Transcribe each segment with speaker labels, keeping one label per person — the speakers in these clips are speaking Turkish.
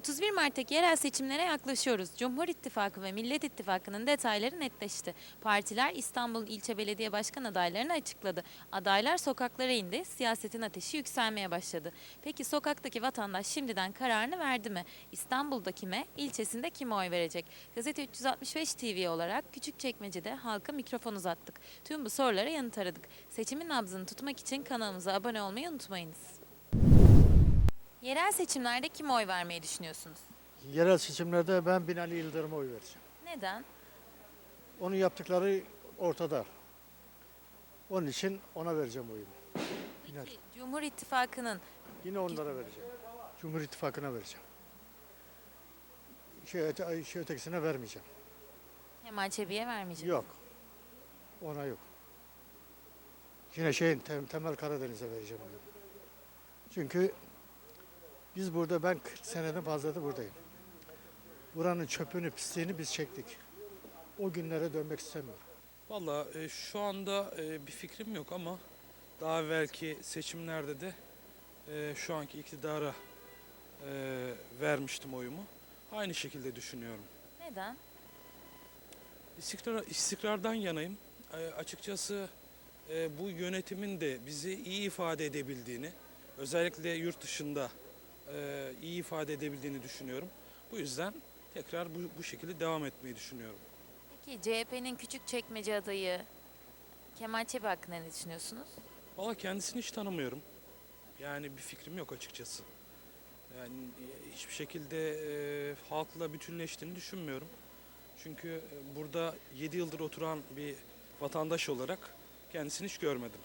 Speaker 1: 31 Mart'taki yerel seçimlere yaklaşıyoruz. Cumhur İttifakı ve Millet İttifakı'nın detayları netleşti. Partiler İstanbul İlçe Belediye Başkan adaylarını açıkladı. Adaylar sokaklara indi, siyasetin ateşi yükselmeye başladı. Peki sokaktaki vatandaş şimdiden kararını verdi mi? İstanbul'da kime, ilçesinde kime oy verecek? Gazete 365 TV olarak Küçükçekmece'de halka mikrofon uzattık. Tüm bu sorulara yanıt aradık. Seçimin nabzını tutmak için kanalımıza abone olmayı unutmayınız. Yerel seçimlerde kime oy vermeyi düşünüyorsunuz?
Speaker 2: Yerel seçimlerde ben Binali Yıldırım'a oy vereceğim.
Speaker 1: Neden?
Speaker 2: Onun yaptıkları ortada. Onun için ona vereceğim oyumu. Binali.
Speaker 1: Peki, Cumhur İttifakı'nın
Speaker 2: Yine onlara vereceğim. Cumhur İttifakı'na vereceğim. Şey, öte, şey ötekisine vermeyeceğim.
Speaker 1: Kemal Çebi'ye vermeyecek.
Speaker 2: Yok. Ona yok. Yine şeyin Tem- Temel Karadeniz'e vereceğim oyumu. Çünkü biz burada ben 40 seneden fazladır buradayım. Buranın çöpünü, pisliğini biz çektik. O günlere dönmek istemiyorum.
Speaker 3: Valla e, şu anda e, bir fikrim yok ama daha evvelki seçimlerde de e, şu anki iktidara e, vermiştim oyumu. Aynı şekilde düşünüyorum.
Speaker 1: Neden?
Speaker 3: İstikrar, istikrardan yanayım. E, açıkçası e, bu yönetimin de bizi iyi ifade edebildiğini, özellikle yurt dışında e, iyi ifade edebildiğini düşünüyorum. Bu yüzden tekrar bu, bu şekilde devam etmeyi düşünüyorum.
Speaker 1: Peki CHP'nin küçük çekmece adayı Kemal Çebi hakkında ne düşünüyorsunuz?
Speaker 3: Valla kendisini hiç tanımıyorum. Yani bir fikrim yok açıkçası. Yani e, hiçbir şekilde e, halkla bütünleştiğini düşünmüyorum. Çünkü e, burada 7 yıldır oturan bir vatandaş olarak kendisini hiç görmedim.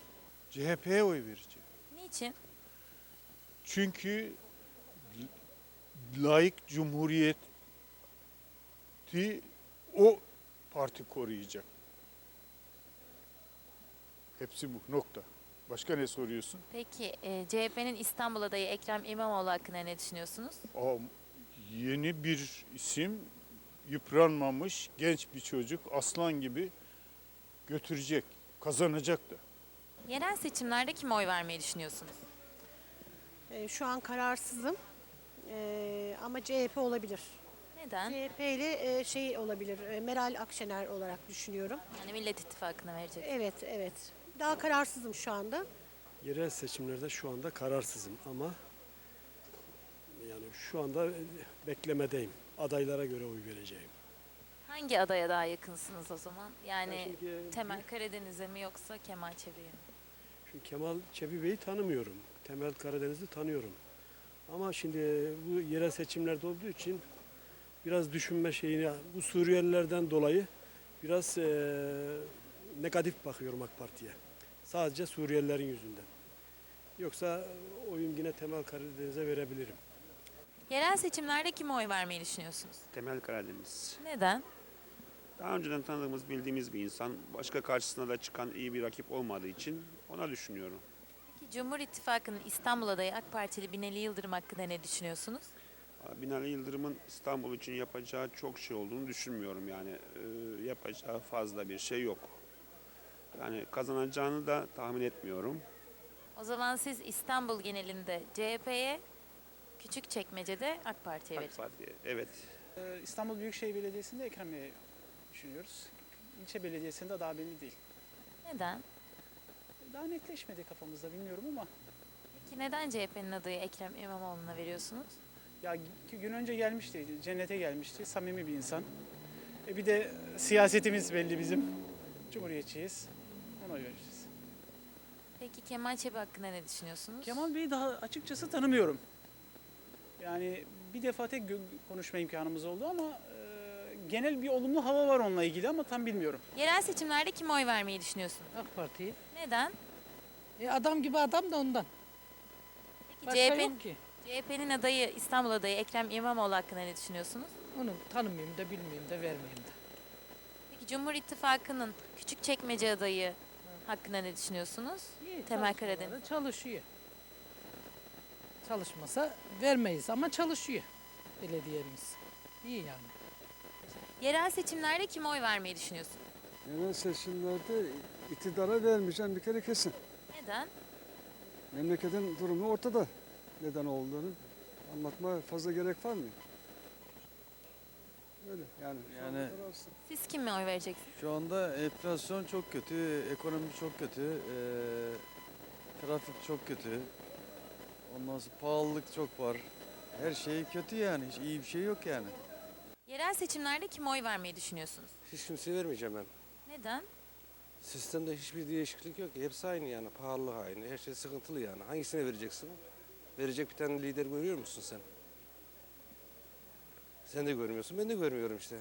Speaker 4: CHP'ye oy vereceğim.
Speaker 1: Niçin?
Speaker 4: Çünkü layık cumhuriyeti o parti koruyacak. Hepsi bu nokta. Başka ne soruyorsun?
Speaker 1: Peki e, CHP'nin İstanbul adayı Ekrem İmamoğlu hakkında ne düşünüyorsunuz?
Speaker 4: Aa, yeni bir isim yıpranmamış genç bir çocuk aslan gibi götürecek, kazanacak da.
Speaker 1: Yerel seçimlerde kime oy vermeyi düşünüyorsunuz?
Speaker 5: Ee, Şu an kararsızım. Ee, ama CHP olabilir.
Speaker 1: Neden?
Speaker 5: CHP ile e, şey olabilir. e, Meral Akşener olarak düşünüyorum.
Speaker 1: Yani Millet İttifakı'na verecek.
Speaker 5: Evet, evet. Daha kararsızım şu anda.
Speaker 6: Yerel seçimlerde şu anda kararsızım ama yani şu anda beklemedeyim. Adaylara göre oy vereceğim.
Speaker 1: Hangi adaya daha yakınsınız o zaman? Yani
Speaker 6: Ben şimdi-
Speaker 1: Temel Karadeniz'e mi yoksa Kemal Çebi'ye mi?
Speaker 6: Şimdi Kemal Çebi Bey'i tanımıyorum. Temel Karadeniz'i tanıyorum. Ama şimdi bu yerel seçimlerde olduğu için biraz düşünme şeyini bu Suriyelilerden dolayı biraz eee, negatif bakıyorum AK Parti'ye. Sadece Suriyelilerin yüzünden. Yoksa oyun yine Temel Karadeniz'e verebilirim.
Speaker 1: Yerel seçimlerde kime oy vermeyi düşünüyorsunuz?
Speaker 7: Temel Karadeniz.
Speaker 1: Neden?
Speaker 7: Daha önceden tanıdığımız, bildiğimiz bir insan. Başka karşısına da çıkan iyi bir rakip olmadığı için ona düşünüyorum.
Speaker 1: Cumhur İttifakı'nın İstanbul adayı AK Partili Binali Yıldırım hakkında ne düşünüyorsunuz?
Speaker 7: Binali Yıldırım'ın İstanbul için yapacağı çok şey olduğunu düşünmüyorum. Yani e, yapacağı fazla bir şey yok. Yani kazanacağını da tahmin etmiyorum.
Speaker 1: O zaman siz İstanbul genelinde CHP'ye, Küçükçekmece'de AK Parti'ye
Speaker 7: AK
Speaker 1: vereceksiniz.
Speaker 7: Parti'ye. Evet.
Speaker 8: Ee, İstanbul Büyükşehir Belediyesi'nde Ekrem Bey'i düşünüyoruz. İlçe belediyesinde daha belli değil.
Speaker 1: Neden?
Speaker 8: Daha netleşmedi kafamızda bilmiyorum ama
Speaker 1: Peki neden CHP'nin adayı Ekrem İmamoğlu'na veriyorsunuz?
Speaker 8: ya iki gün önce gelmişti, cennete gelmişti. Samimi bir insan. E bir de siyasetimiz belli bizim. Cumhuriyetçiyiz. Ona oy vereceğiz.
Speaker 1: Peki Kemal Çebi hakkında ne düşünüyorsunuz?
Speaker 8: Kemal Bey'i daha açıkçası tanımıyorum. Yani bir defa tek konuşma imkanımız oldu ama e, genel bir olumlu hava var onunla ilgili ama tam bilmiyorum.
Speaker 1: Yerel seçimlerde kime oy vermeyi düşünüyorsunuz?
Speaker 9: AK Parti'yi.
Speaker 1: Neden?
Speaker 9: E adam gibi adam da ondan.
Speaker 1: Peki
Speaker 9: Başka
Speaker 1: CHP'nin
Speaker 9: yok ki.
Speaker 1: CHP'nin adayı İstanbul adayı Ekrem İmamoğlu hakkında ne düşünüyorsunuz?
Speaker 9: Onu tanımayayım da bilmeyeyim de vermeyeyim de.
Speaker 1: Peki Cumhur İttifakı'nın Küçükçekmece adayı hakkında ne düşünüyorsunuz?
Speaker 9: İyi,
Speaker 1: Temel
Speaker 9: çalışmaları
Speaker 1: Karadeniz.
Speaker 9: Çalışıyor. Çalışmasa vermeyiz ama çalışıyor belediyemiz. İyi yani.
Speaker 1: Yerel seçimlerde kime oy vermeyi düşünüyorsunuz?
Speaker 10: Yerel seçimlerde iktidara vermeyeceğim bir kere kesin.
Speaker 1: Neden?
Speaker 10: Memleketin durumu ortada neden olduğunu anlatmaya fazla gerek var mı?
Speaker 11: Öyle yani.
Speaker 12: Yani-.
Speaker 1: Siz kime oy vereceksiniz?
Speaker 12: Şu anda enflasyon çok kötü, ekonomi çok kötü, eee, trafik çok kötü. Ondan sonra pahalılık çok var. Her şey kötü yani. Hiç iyi bir şey yok yani.
Speaker 1: Yerel seçimlerde kime oy vermeyi düşünüyorsunuz?
Speaker 13: Hiç kimseye vermeyeceğim ben.
Speaker 1: Neden?
Speaker 13: Sistemde hiçbir değişiklik yok. ki. Hepsi aynı yani. Pahalı aynı. Her şey sıkıntılı yani. Hangisine vereceksin? Verecek bir tane lider görüyor musun sen? Sen de görmüyorsun. Ben de görmüyorum işte.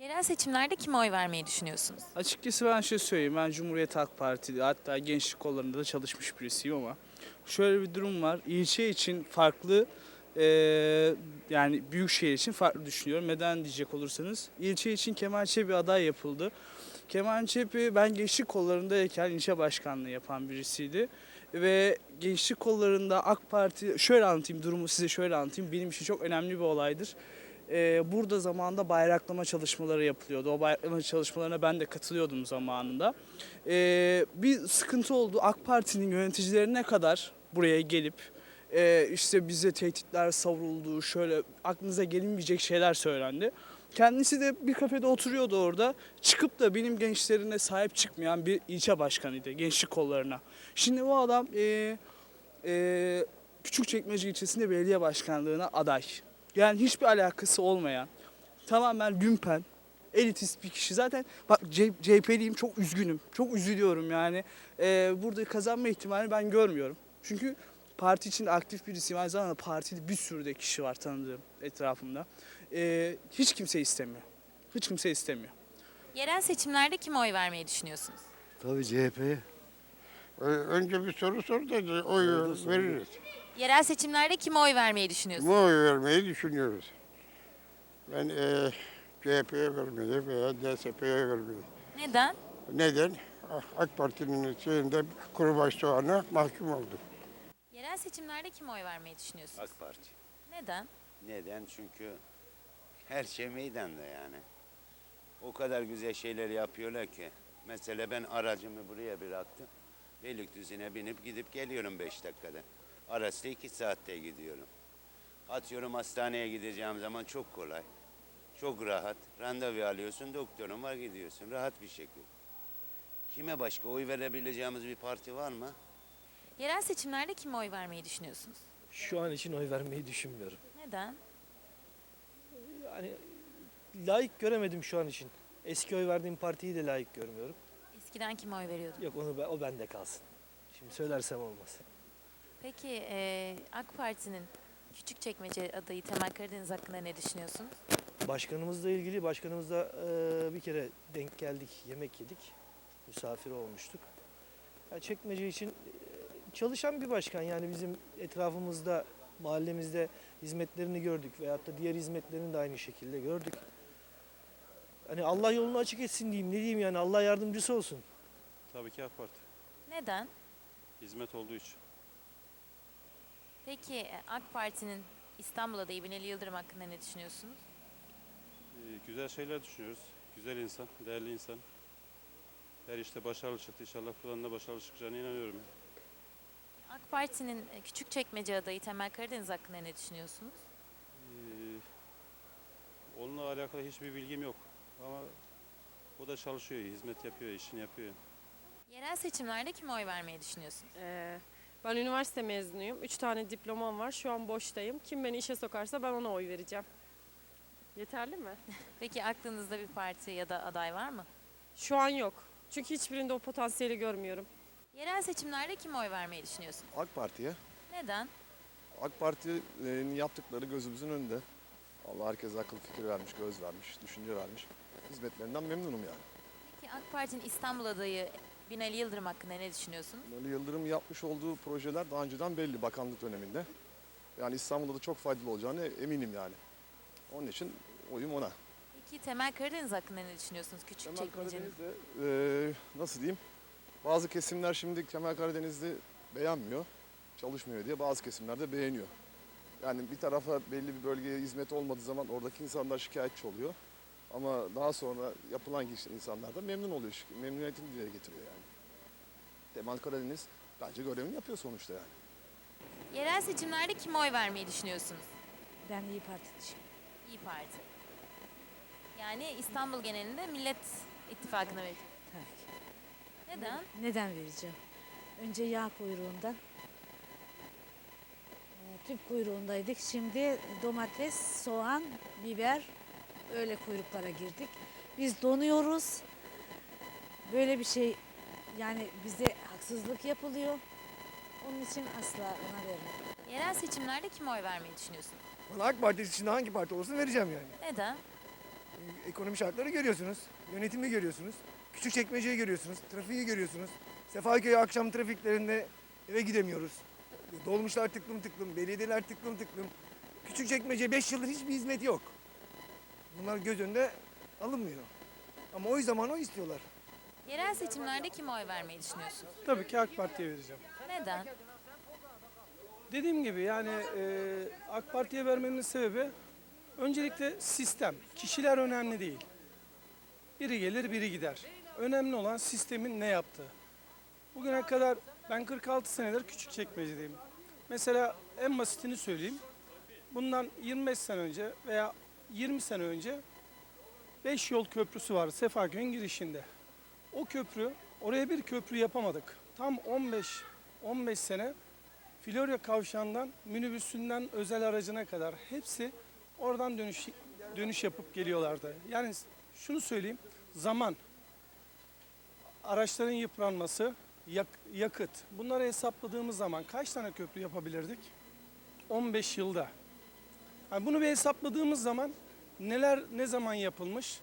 Speaker 1: Yerel seçimlerde kime oy vermeyi düşünüyorsunuz?
Speaker 14: Açıkçası ben şey söyleyeyim. Ben Cumhuriyet Halk Partili hatta gençlik kollarında da çalışmış birisiyim ama şöyle bir durum var. İlçe için farklı eee, yani büyükşehir için farklı düşünüyorum. Neden diyecek olursanız. ilçe için Kemal Çebi aday yapıldı. Kemal Çebi ben gençlik kollarındayken ilçe başkanlığı yapan birisiydi. Ve gençlik kollarında AK Parti, şöyle anlatayım durumu size şöyle anlatayım. Benim için çok önemli bir olaydır. Ee, burada zamanında bayraklama çalışmaları yapılıyordu. O bayraklama çalışmalarına ben de katılıyordum zamanında. Ee, bir sıkıntı oldu. AK Parti'nin yöneticileri ne kadar buraya gelip e, işte bize tehditler savruldu, şöyle aklınıza gelinmeyecek şeyler söylendi. Kendisi de bir kafede oturuyordu orada. Çıkıp da benim gençlerine sahip çıkmayan bir ilçe başkanıydı gençlik kollarına. Şimdi bu adam e, e, Küçükçekmece ilçesinde belediye başkanlığına aday. Yani hiçbir alakası olmayan, tamamen lümpen, elitist bir kişi. Zaten bak CHP'liyim çok üzgünüm, çok üzülüyorum yani. Ee, burada kazanma ihtimali ben görmüyorum. Çünkü parti içinde aktif birisiyim. Aynı zamanda partide bir sürü de kişi var tanıdığım etrafımda. Ee, hiç kimse istemiyor. Hiç kimse istemiyor.
Speaker 1: Yerel seçimlerde kime oy vermeyi düşünüyorsunuz?
Speaker 11: Tabii CHP'ye.
Speaker 15: Önce bir soru sor da oy veririz.
Speaker 1: Yerel seçimlerde kime oy vermeyi
Speaker 15: Kime
Speaker 1: düşünüyorsunuz?
Speaker 15: oy vermeyi düşünüyoruz. Ben e, CHP'ye vermeyi veya DSP'ye vermeyi.
Speaker 1: Neden?
Speaker 15: Neden? AK Parti'nin şeyinde kuru baş soğana mahkum oldum.
Speaker 1: Yerel seçimlerde kime oy vermeyi düşünüyorsunuz?
Speaker 16: AK Parti.
Speaker 1: Neden?
Speaker 16: Neden? Çünkü her şey meydanda yani. O kadar güzel şeyler yapıyorlar ki. Mesela ben aracımı buraya bıraktım. Beylikdüzü'ne binip gidip geliyorum 5 dakikada. Araçta 2 saatte gidiyorum. Atıyorum hastaneye gideceğim zaman çok kolay. Çok rahat. Randevu alıyorsun, doktorun var gidiyorsun. Rahat bir şekilde. Kime başka oy verebileceğimiz bir parti var mı?
Speaker 1: Yerel seçimlerde kime oy vermeyi düşünüyorsunuz?
Speaker 13: Şu an için oy vermeyi düşünmüyorum.
Speaker 1: Neden?
Speaker 13: Yani layık göremedim şu an için. Eski oy verdiğim partiyi de layık görmüyorum.
Speaker 1: Eskiden kime oy veriyordunuz?
Speaker 13: Yok onu o bende kalsın. Şimdi söylersem olmaz.
Speaker 1: Peki eee, AK Parti'nin Küçükçekmece adayı Temel Karadeniz hakkında ne düşünüyorsunuz?
Speaker 13: Başkanımızla ilgili başkanımızla e, bir kere denk geldik, yemek yedik. Misafir olmuştuk. Yani çekmece için e, çalışan bir başkan yani bizim etrafımızda, mahallemizde hizmetlerini gördük veyahut da diğer hizmetlerini de aynı şekilde gördük. Hani Allah yolunu açık etsin diyeyim, ne diyeyim yani Allah yardımcısı olsun.
Speaker 3: Tabii ki AK Parti.
Speaker 1: Neden?
Speaker 3: Hizmet olduğu için.
Speaker 1: Peki e, AK Parti'nin İstanbul adayı Binali Yıldırım hakkında ne düşünüyorsunuz?
Speaker 3: güzel şeyler düşünüyoruz. Güzel insan, değerli insan. Her işte başarılı çıktı. İnşallah buradan da başarılı çıkacağına inanıyorum.
Speaker 1: AK Parti'nin e, Küçükçekmece adayı Temel Karadeniz hakkında ne düşünüyorsunuz?
Speaker 3: onunla alakalı hiçbir bilgim yok. Ama o da çalışıyor, hizmet yapıyor, işini yapıyor.
Speaker 1: Yerel seçimlerde kime oy vermeyi düşünüyorsunuz?
Speaker 5: Ee, ben üniversite mezunuyum. Üç tane diplomam var. Şu an boştayım. Kim beni işe sokarsa ben ona oy vereceğim. Yeterli mi?
Speaker 1: Peki aklınızda bir parti ya da aday var mı?
Speaker 5: Şu an yok. Çünkü hiçbirinde o potansiyeli görmüyorum.
Speaker 1: Yerel seçimlerde kime oy vermeyi düşünüyorsunuz?
Speaker 12: AK Parti'ye.
Speaker 1: Neden?
Speaker 12: AK Parti'nin yaptıkları gözümüzün önünde. Allah herkese akıl fikir vermiş, göz vermiş, düşünce vermiş. Hizmetlerinden memnunum yani.
Speaker 1: Peki AK Parti'nin İstanbul adayı Binali Yıldırım hakkında ne düşünüyorsunuz?
Speaker 12: Ali Yıldırım yapmış olduğu projeler daha önceden belli bakanlık döneminde. Yani İstanbul'da da çok faydalı olacağını eminim yani. Onun için oyum ona.
Speaker 1: Peki Temel Karadeniz hakkında ne düşünüyorsunuz?
Speaker 12: Kemal
Speaker 1: Küçükçekmece'nin.
Speaker 12: Karadeniz'de eee nasıl diyeyim? Bazı kesimler şimdi Kemal Karadeniz'i beğenmiyor, çalışmıyor diye bazı kesimler de beğeniyor. Yani bir tarafa belli bir bölgeye hizmet olmadığı zaman oradaki insanlar şikayetçi oluyor. Ama daha sonra yapılan insanlar da memnun oluyor, memnuniyetini dile getiriyor yani. Kemal Karadeniz bence görevini yapıyor sonuçta yani.
Speaker 1: Yerel seçimlerde kime oy vermeyi düşünüyorsunuz?
Speaker 9: Ben iyi Parti'ciyim.
Speaker 1: İyi Parti. Yani İstanbul genelinde Millet İttifakı'na verecek. Neden?
Speaker 17: Neden vereceğim? Önce yağ kuyruğundan. e, Tüp kuyruğundaydık. Şimdi domates, soğan, biber öyle kuyruklara girdik. Biz donuyoruz. Böyle bir şey yani bize haksızlık yapılıyor. Onun için asla ona vermem.
Speaker 1: Yerel seçimlerde kime oy vermeyi düşünüyorsun?
Speaker 13: Valla AK Parti içinde hangi parti olursa vereceğim yani.
Speaker 1: Neden?
Speaker 13: Ekonomi şartları görüyorsunuz. Yönetimi görüyorsunuz. Küçük çekmeceyi görüyorsunuz. Trafiği görüyorsunuz. Sefaköy akşam trafiklerinde eve gidemiyoruz. Dolmuşlar tıklım tıklım, belediyeler tıklım tıklım. Küçük çekmece 5 yıldır hiçbir hizmet yok. Bunlar göz önünde alınmıyor. Ama oy zamanı o istiyorlar.
Speaker 1: Yerel seçimlerde kime oy vermeyi düşünüyorsun?
Speaker 18: Tabii ki AK Parti'ye vereceğim.
Speaker 1: Neden?
Speaker 18: Dediğim gibi yani e, AK Parti'ye vermemin sebebi öncelikle sistem. Kişiler önemli değil. Biri gelir biri gider. Önemli olan sistemin ne yaptığı. Bugüne kadar ben 46 senedir küçük çekmecedeyim. Mesela en basitini söyleyeyim. Bundan 25 sene önce veya 20 sene önce 5 yol köprüsü vardı Sefaköy'ün girişinde. O köprü, oraya bir köprü yapamadık. Tam 15 15 sene Florya kavşağından minibüsünden özel aracına kadar hepsi oradan dönüş dönüş yapıp geliyorlardı. Yani şunu söyleyeyim, zaman, araçların yıpranması, yak- yakıt. Bunları hesapladığımız zaman kaç tane köprü yapabilirdik? 15 yılda. Yani bunu bir hesapladığımız zaman neler ne zaman yapılmış,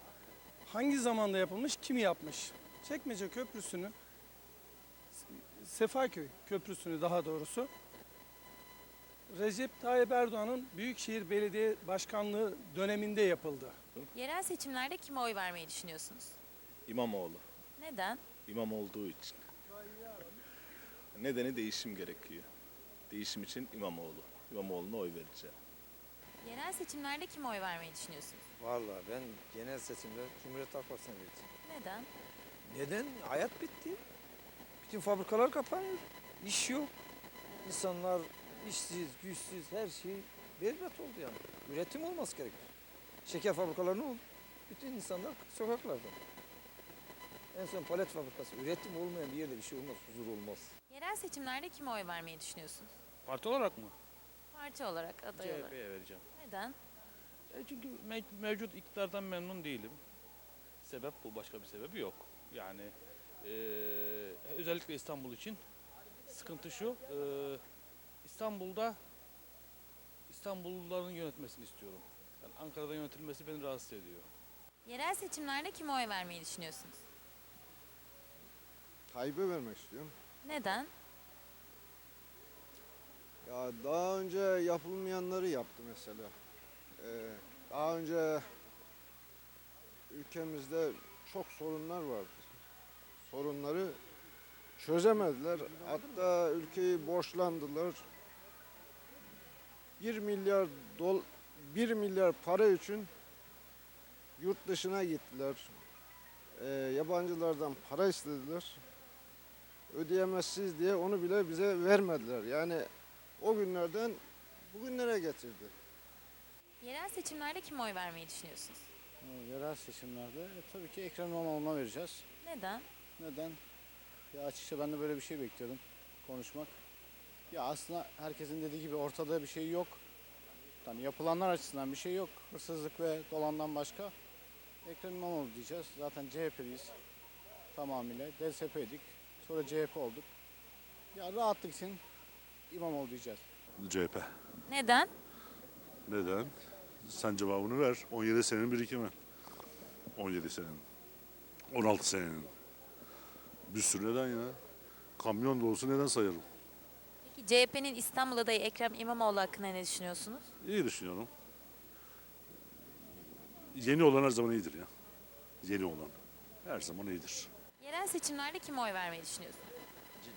Speaker 18: hangi zamanda yapılmış, kim yapmış? Çekmece Köprüsü'nü, Sefaköy Köprüsü'nü daha doğrusu Recep Tayyip Erdoğan'ın Büyükşehir Belediye Başkanlığı döneminde yapıldı.
Speaker 1: Yerel seçimlerde kime oy vermeyi düşünüyorsunuz?
Speaker 19: İmamoğlu.
Speaker 1: Neden?
Speaker 19: İmam olduğu için. Nedeni değişim gerekiyor. Değişim için İmamoğlu. İmamoğlu'na oy vereceğim.
Speaker 1: Yerel seçimlerde kime oy vermeyi düşünüyorsunuz?
Speaker 20: Vallahi ben genel seçimde Cumhuriyet Halk Partisi'ne vereceğim.
Speaker 1: Neden?
Speaker 20: Neden? Hayat bitti. Bütün fabrikalar kapanıyor. İş yok. İnsanlar işsiz, güçsüz, her şey berbat oldu yani. Üretim olması gerekir. Şeker fabrikaları ne oldu? Bütün insanlar sokaklarda. En son palet fabrikası. Üretim olmayan bir yerde bir şey olmaz, huzur olmaz.
Speaker 1: Yerel seçimlerde kime oy vermeyi düşünüyorsunuz?
Speaker 4: Parti olarak mı?
Speaker 1: Parti olarak, aday olarak.
Speaker 4: CHP'ye vereceğim.
Speaker 1: Neden?
Speaker 4: E çünkü me- mevcut iktidardan memnun değilim. Sebep bu, başka bir sebebi yok. Yani e, özellikle İstanbul için sıkıntı şu, e, İstanbul'da İstanbulluların yönetmesini istiyorum. Yani Ankara'da yönetilmesi beni rahatsız ediyor.
Speaker 1: Yerel seçimlerde kime oy vermeyi düşünüyorsunuz?
Speaker 21: Tayyip'e vermek istiyorum.
Speaker 1: Neden?
Speaker 21: Ya daha önce yapılmayanları yaptı mesela. Ee, daha önce ülkemizde çok sorunlar vardı. Sorunları çözemediler. Hatta ülkeyi borçlandılar. 1 milyar dol 1 milyar para için yurt dışına gittiler. Ee, yabancılardan para istediler. Ödeyemezsiniz diye onu bile bize vermediler. Yani o günlerden bugünlere getirdi.
Speaker 1: Yerel seçimlerde kime oy vermeyi düşünüyorsunuz?
Speaker 6: Yerel seçimlerde e, tabii ki Ekrem İmamoğlu'na vereceğiz.
Speaker 1: Neden?
Speaker 6: Neden? Ya açıkça ben de böyle bir şey bekliyordum konuşmak. Ya aslında herkesin dediği gibi ortada bir şey yok. Yani yapılanlar açısından bir şey yok. Hırsızlık ve dolandan başka. Ekrem İmamoğlu diyeceğiz. Zaten CHP'liyiz tamamıyla. DSP'ydik. Sonra CHP olduk. Ya rahatlık için İmamoğlu diyeceğiz.
Speaker 3: CHP.
Speaker 1: Neden?
Speaker 3: Neden? Sen cevabını ver. 17 senenin birikimi. 17 senenin. 16 senenin. Bir sürü neden ya. Kamyon dolusu neden sayarım?
Speaker 1: Peki CHP'nin İstanbul adayı Ekrem İmamoğlu hakkında ne düşünüyorsunuz?
Speaker 3: İyi düşünüyorum. Yeni olan her zaman iyidir ya. Yeni olan. Her zaman iyidir.
Speaker 1: Yerel seçimlerde kime oy vermeyi düşünüyorsunuz?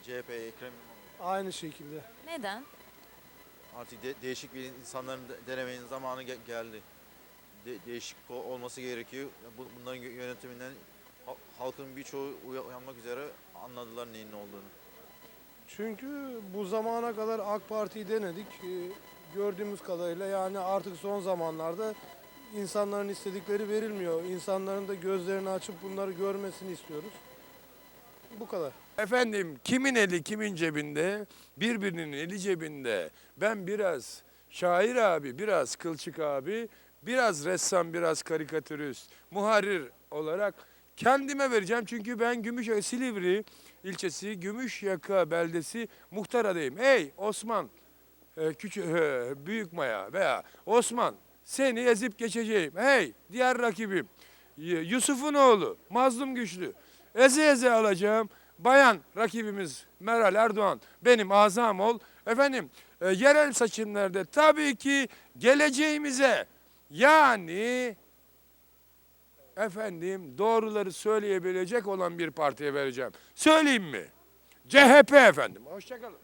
Speaker 22: CHP, Ekrem
Speaker 18: Aynı şekilde.
Speaker 1: Neden?
Speaker 22: artık de- değişik bir insanların de- denemenin zamanı ge- geldi. De- değişik o- olması gerekiyor. Bu- bunların yö- yönetiminden ha- halkın birçoğu uya- uyanmak üzere anladılar neyin ne olduğunu.
Speaker 10: Çünkü bu zamana kadar AK Parti'yi denedik. Ee, Gördüğümüz kadarıyla yani artık son zamanlarda insanların istedikleri verilmiyor. İnsanların da gözlerini açıp bunları görmesini istiyoruz. Bu kadar.
Speaker 23: Efendim kimin eli kimin cebinde? Birbirinin eli cebinde. Ben biraz şair abi, biraz kılçık abi, biraz ressam, biraz karikatürist, muharrir olarak kendime vereceğim. Çünkü ben Gümüşyaka, Silivri ilçesi Gümüşyaka beldesi muhtar adayım. Ey Osman, e, küçük, e, büyük maya veya Osman seni ezip geçeceğim. Hey diğer rakibim Yusuf'un oğlu Mazlum Güçlü. Eze eze alacağım. Bayan rakibimiz Meral Erdoğan benim azam ol. Efendim e, yerel seçimlerde tabii ki geleceğimize yani efendim doğruları söyleyebilecek olan bir partiye vereceğim. Söyleyeyim mi? CHP efendim. Hoşçakalın.